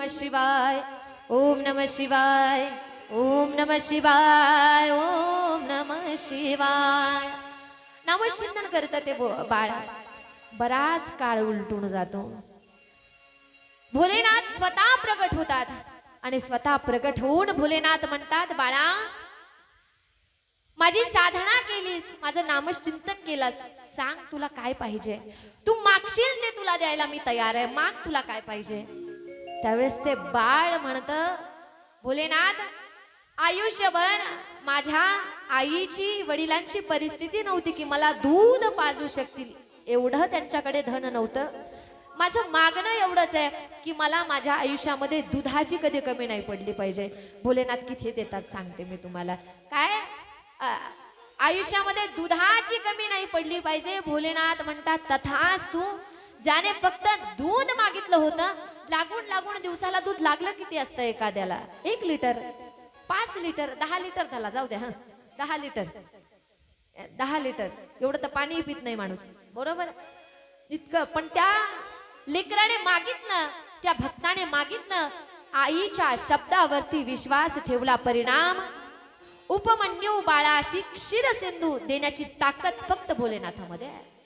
नमः शिवाय. ओम नमः शिवाय. ओम नमः शिवाय. ओम नमः शिवाय. नामचिंतन करत ते बाळ. बराच काळ उलटून जातो. भोलेनाथ स्वतः प्रगट होतात. आणि स्वतः प्रगट होऊन भोलेनाथ म्हणतात बाळा माझी साधना केलीस माझं नामचिंतन केलंस. सांग तुला काय पाहिजे? तू मागशील ते तुला द्यायला मी तयार आहे. माग तुला काय पाहिजे? त्यावेळेस ते बाळ म्हणत भोलेनाथ आयुष्यभर माझ्या आईची वडिलांची परिस्थिती नव्हती की मला दूध पाजू शकतील. एवढं त्यांच्याकडे धन नव्हतं. माझं मागणं एवढंच आहे की मला माझ्या आयुष्यामध्ये दुधाची कधी कमी नाही पडली पाहिजे. भोलेनाथ किती देतात सांगते मी तुम्हाला. काय? आयुष्यामध्ये दुधाची कमी नाही पडली पाहिजे भोलेनाथ म्हणतात तथाच तू ज्याने फक्त दूध मागितलं होतं लागून लागून दिवसाला दूध लागलं किती असतं एखाद्याला? एक लिटर. पाच लिटर दहा लिटर झाला जाऊ द्या हा. दहा लिटर. दहा लिटर. एवढं तर पाणी पित नाही माणूस. बरोबर? इतकं. पण त्या लेकराने मागितलं त्या भक्ताने मागितलं आईच्या शब्दावरती विश्वास ठेवला परिणाम. उपमन्यू बाळाशी क्षीर सिंधू देण्याची ताकद फक्त भोलेनाथामध्ये आहे.